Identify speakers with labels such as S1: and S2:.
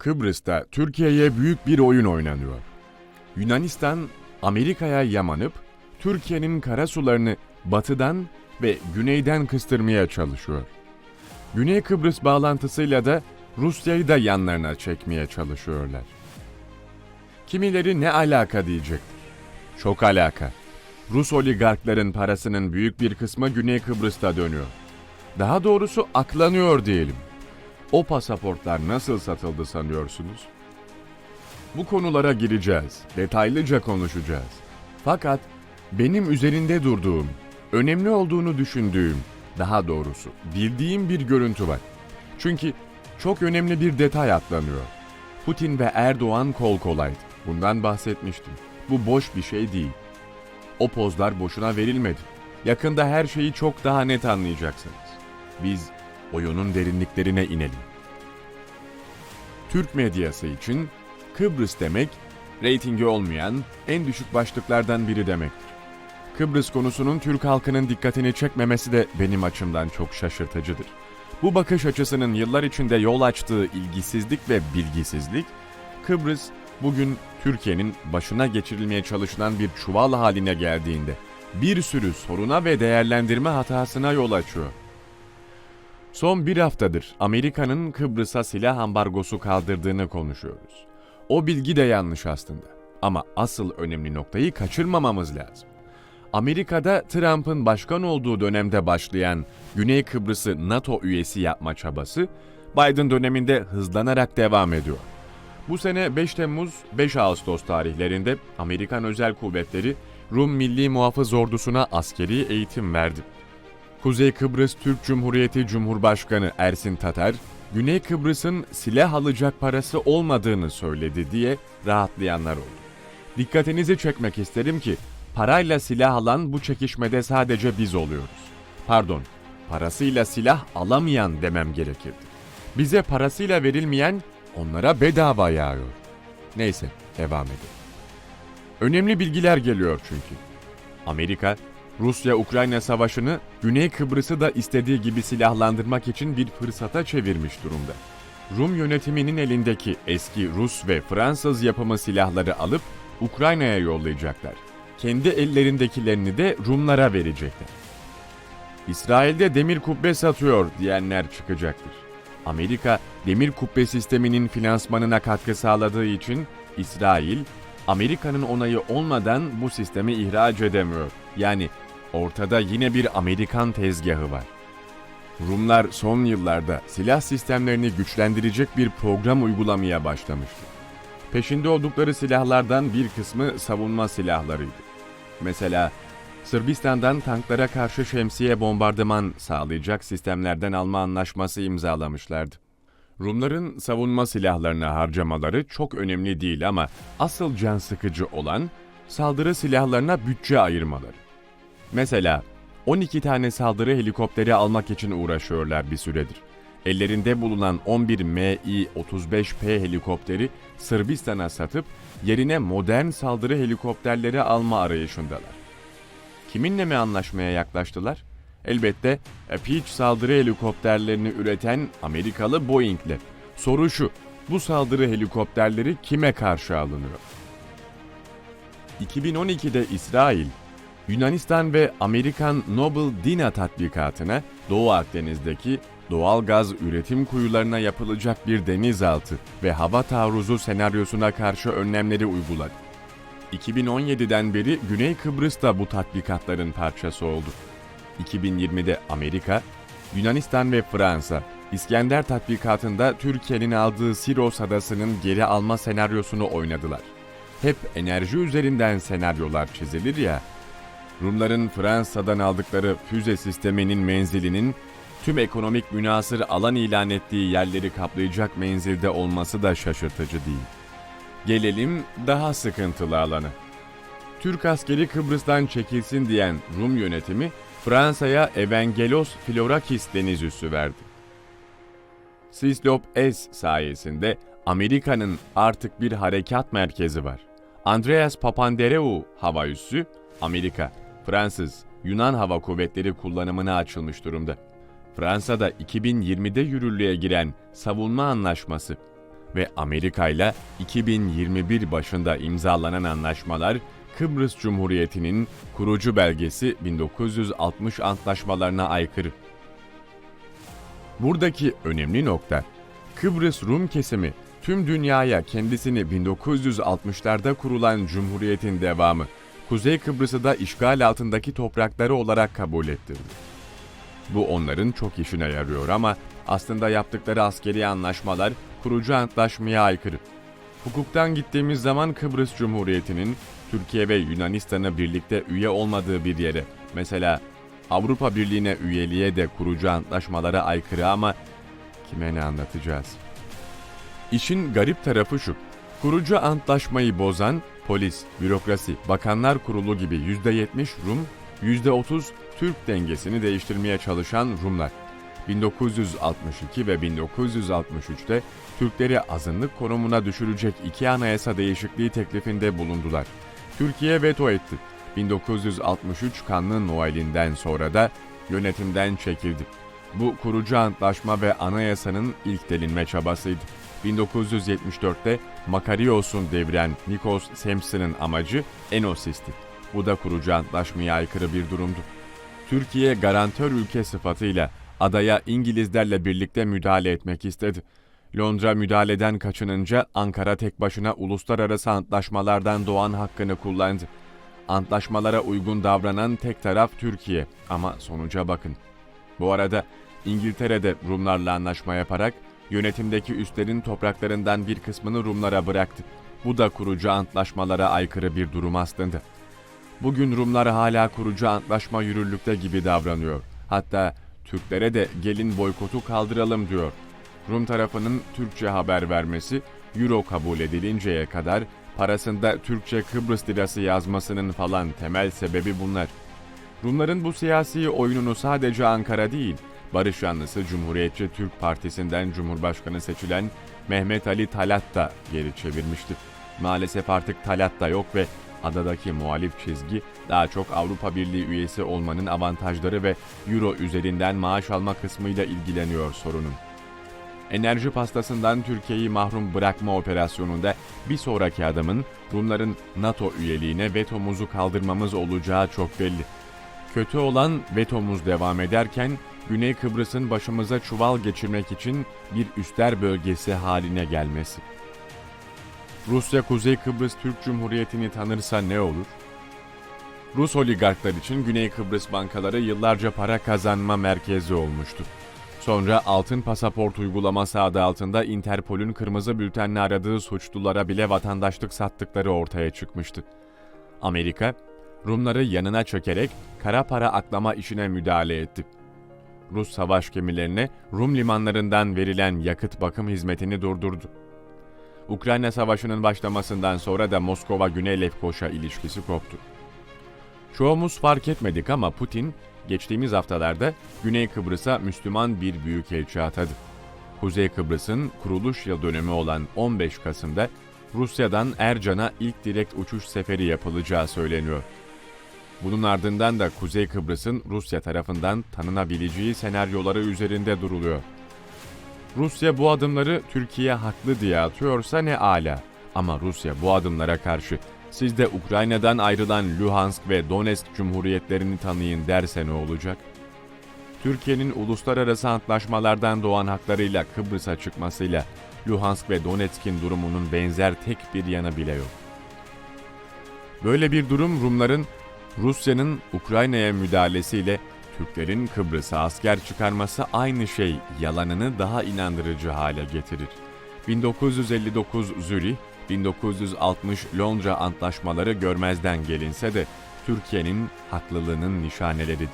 S1: Kıbrıs'ta Türkiye'ye büyük bir oyun oynanıyor. Yunanistan, Amerika'ya yamanıp Türkiye'nin karasularını batıdan ve güneyden kıstırmaya çalışıyor. Güney Kıbrıs bağlantısıyla da Rusya'yı da yanlarına çekmeye çalışıyorlar. Kimileri ne alaka diyecektir. Çok alaka. Rus oligarkların parasının büyük bir kısmı Güney Kıbrıs'ta dönüyor. Daha doğrusu aklanıyor diyelim. O pasaportlar nasıl satıldı sanıyorsunuz? Bu konulara gireceğiz, detaylıca konuşacağız. Fakat benim üzerinde durduğum, önemli olduğunu düşündüğüm, daha doğrusu bildiğim bir görüntü var. Çünkü çok önemli bir detay atlanıyor. Putin ve Erdoğan kol kolaydı. Bundan bahsetmiştim. Bu boş bir şey değil. O pozlar boşuna verilmedi. Yakında her şeyi çok daha net anlayacaksınız. Biz oyunun derinliklerine inelim. Türk medyası için Kıbrıs demek, reytingi olmayan en düşük başlıklardan biri demektir. Kıbrıs konusunun Türk halkının dikkatini çekmemesi de benim açımdan çok şaşırtıcıdır. Bu bakış açısının yıllar içinde yol açtığı ilgisizlik ve bilgisizlik, Kıbrıs bugün Türkiye'nin başına geçirilmeye çalışılan bir çuval haline geldiğinde bir sürü soruna ve değerlendirme hatasına yol açıyor. Son bir haftadır Amerika'nın Kıbrıs'a silah ambargosu kaldırdığını konuşuyoruz. O bilgi de yanlış aslında. Ama asıl önemli noktayı kaçırmamamız lazım. Amerika'da Trump'ın başkan olduğu dönemde başlayan Güney Kıbrıs'ı NATO üyesi yapma çabası Biden döneminde hızlanarak devam ediyor. Bu sene 5 Temmuz 5 Ağustos tarihlerinde Amerikan özel kuvvetleri Rum Milli Muhafız Ordusu'na askeri eğitim verdi. Kuzey Kıbrıs Türk Cumhuriyeti Cumhurbaşkanı Ersin Tatar, Güney Kıbrıs'ın silah alacak parası olmadığını söyledi diye rahatlayanlar oldu. Dikkatinizi çekmek isterim ki parayla silah alan bu çekişmede sadece biz oluyoruz. Pardon, parasıyla silah alamayan demem gerekirdi. Bize parasıyla verilmeyen onlara bedava yağıyor. Neyse, devam edelim. Önemli bilgiler geliyor çünkü. Amerika, Rusya-Ukrayna savaşını Güney Kıbrıs'ı da istediği gibi silahlandırmak için bir fırsata çevirmiş durumda. Rum yönetiminin elindeki eski Rus ve Fransız yapımı silahları alıp Ukrayna'ya yollayacaklar. Kendi ellerindekilerini de Rumlara verecekler. İsrail'de demir kubbe satıyor diyenler çıkacaktır. Amerika demir kubbe sisteminin finansmanına katkı sağladığı için İsrail, Amerika'nın onayı olmadan bu sistemi ihraç edemiyor. Yani ortada yine bir Amerikan tezgahı var. Rumlar son yıllarda silah sistemlerini güçlendirecek bir program uygulamaya başlamıştı. Peşinde oldukları silahlardan bir kısmı savunma silahlarıydı. Mesela Sırbistan'dan tanklara karşı şemsiye bombardıman sağlayacak sistemlerden alma anlaşması imzalamışlardı. Rumların savunma silahlarına harcamaları çok önemli değil ama asıl can sıkıcı olan saldırı silahlarına bütçe ayırmaları. Mesela 12 tane saldırı helikopteri almak için uğraşıyorlar bir süredir. Ellerinde bulunan 11 Mi-35P helikopteri Sırbistan'a satıp yerine modern saldırı helikopterleri alma arayışındalar. Kiminle mi anlaşmaya yaklaştılar? Elbette Peach saldırı helikopterlerini üreten Amerikalı Boeing'le. Soru şu, bu saldırı helikopterleri kime karşı alınıyor? 2012'de İsrail, Yunanistan ve Amerikan Noble Dina tatbikatına Doğu Akdeniz'deki doğal gaz üretim kuyularına yapılacak bir denizaltı ve hava taarruzu senaryosuna karşı önlemleri uyguladı. 2017'den beri Güney Kıbrıs da bu tatbikatların parçası oldu. 2020'de Amerika, Yunanistan ve Fransa, İskender tatbikatında Türkiye'nin aldığı Siros adasının geri alma senaryosunu oynadılar. Hep enerji üzerinden senaryolar çizilir ya, Rumların Fransa'dan aldıkları füze sisteminin menzilinin tüm ekonomik münasır alan ilan ettiği yerleri kaplayacak menzilde olması da şaşırtıcı değil. Gelelim daha sıkıntılı alana. Türk askeri Kıbrıs'tan çekilsin diyen Rum yönetimi Fransa'ya Evangelos Florakis deniz üssü verdi. Sislop S sayesinde Amerika'nın artık bir harekat merkezi var. Andreas Papandreou hava üssü Amerika, Fransız, Yunan hava kuvvetleri kullanımına açılmış durumda. Fransa'da 2020'de yürürlüğe giren savunma anlaşması ve Amerika ile 2021 başında imzalanan anlaşmalar Kıbrıs Cumhuriyeti'nin kurucu belgesi 1960 antlaşmalarına aykırı. Buradaki önemli nokta, Kıbrıs Rum kesimi tüm dünyaya kendisini 1960'larda kurulan Cumhuriyet'in devamı, Kuzey Kıbrıs'ı da işgal altındaki toprakları olarak kabul ettirdi. Bu onların çok işine yarıyor ama aslında yaptıkları askeri anlaşmalar kurucu antlaşmaya aykırı. Hukuktan gittiğimiz zaman Kıbrıs Cumhuriyeti'nin Türkiye ve Yunanistan'ı birlikte üye olmadığı bir yere, mesela Avrupa Birliği'ne üyeliğe de kurucu antlaşmalara aykırı ama kime ne anlatacağız? İşin garip tarafı şu, kurucu antlaşmayı bozan polis, bürokrasi, bakanlar kurulu gibi %70 Rum, %30 Türk dengesini değiştirmeye çalışan Rumlar. 1962 ve 1963'te Türkleri azınlık konumuna düşürecek iki anayasa değişikliği teklifinde bulundular. Türkiye veto etti. 1963 kanlı Noel'inden sonra da yönetimden çekildi. Bu kurucu antlaşma ve anayasanın ilk delinme çabasıydı. 1974'te Makarios'un deviren Nikos Semson'ın amacı Enosis'ti. Bu da kurucu antlaşmaya aykırı bir durumdu. Türkiye garantör ülke sıfatıyla adaya İngilizlerle birlikte müdahale etmek istedi. Londra müdahaleden kaçınınca Ankara tek başına uluslararası antlaşmalardan doğan hakkını kullandı. Antlaşmalara uygun davranan tek taraf Türkiye ama sonuca bakın. Bu arada İngiltere de Rumlarla anlaşma yaparak yönetimdeki üstlerin topraklarından bir kısmını Rumlara bıraktı. Bu da kurucu antlaşmalara aykırı bir durum aslında. Bugün Rumlar hala kurucu antlaşma yürürlükte gibi davranıyor. Hatta Türklere de gelin boykotu kaldıralım diyor. Rum tarafının Türkçe haber vermesi, Euro kabul edilinceye kadar parasında Türkçe Kıbrıs lirası yazmasının falan temel sebebi bunlar. Rumların bu siyasi oyununu sadece Ankara değil, Barış yanlısı Cumhuriyetçi Türk Partisi'nden Cumhurbaşkanı seçilen Mehmet Ali Talat da geri çevirmişti. Maalesef artık Talat da yok ve adadaki muhalif çizgi daha çok Avrupa Birliği üyesi olmanın avantajları ve Euro üzerinden maaş alma kısmıyla ilgileniyor sorunun. Enerji pastasından Türkiye'yi mahrum bırakma operasyonunda bir sonraki adımın Rumların NATO üyeliğine vetomuzu kaldırmamız olacağı çok belli. Kötü olan vetomuz devam ederken Güney Kıbrıs'ın başımıza çuval geçirmek için bir üster bölgesi haline gelmesi. Rusya Kuzey Kıbrıs Türk Cumhuriyeti'ni tanırsa ne olur? Rus oligarklar için Güney Kıbrıs bankaları yıllarca para kazanma merkezi olmuştu. Sonra altın pasaport uygulaması adı altında Interpol'ün kırmızı bültenle aradığı suçlulara bile vatandaşlık sattıkları ortaya çıkmıştı. Amerika, Rumları yanına çökerek kara para aklama işine müdahale etti. Rus savaş gemilerine Rum limanlarından verilen yakıt bakım hizmetini durdurdu. Ukrayna Savaşı'nın başlamasından sonra da Moskova-Güney Lefkoşa ilişkisi koptu. Çoğumuz fark etmedik ama Putin geçtiğimiz haftalarda Güney Kıbrıs'a Müslüman bir büyükelçi atadı. Kuzey Kıbrıs'ın kuruluş yıl dönümü olan 15 Kasım'da Rusya'dan Ercan'a ilk direkt uçuş seferi yapılacağı söyleniyor. Bunun ardından da Kuzey Kıbrıs'ın Rusya tarafından tanınabileceği senaryoları üzerinde duruluyor. Rusya bu adımları Türkiye haklı diye atıyorsa ne ala. Ama Rusya bu adımlara karşı siz de Ukrayna'dan ayrılan Luhansk ve Donetsk cumhuriyetlerini tanıyın derse ne olacak? Türkiye'nin uluslararası antlaşmalardan doğan haklarıyla Kıbrıs'a çıkmasıyla Luhansk ve Donetsk'in durumunun benzer tek bir yanı bile yok. Böyle bir durum Rumların Rusya'nın Ukrayna'ya müdahalesiyle Türklerin Kıbrıs'a asker çıkarması aynı şey yalanını daha inandırıcı hale getirir. 1959 Zürih, 1960 Londra antlaşmaları görmezden gelinse de Türkiye'nin haklılığının nişaneleridir.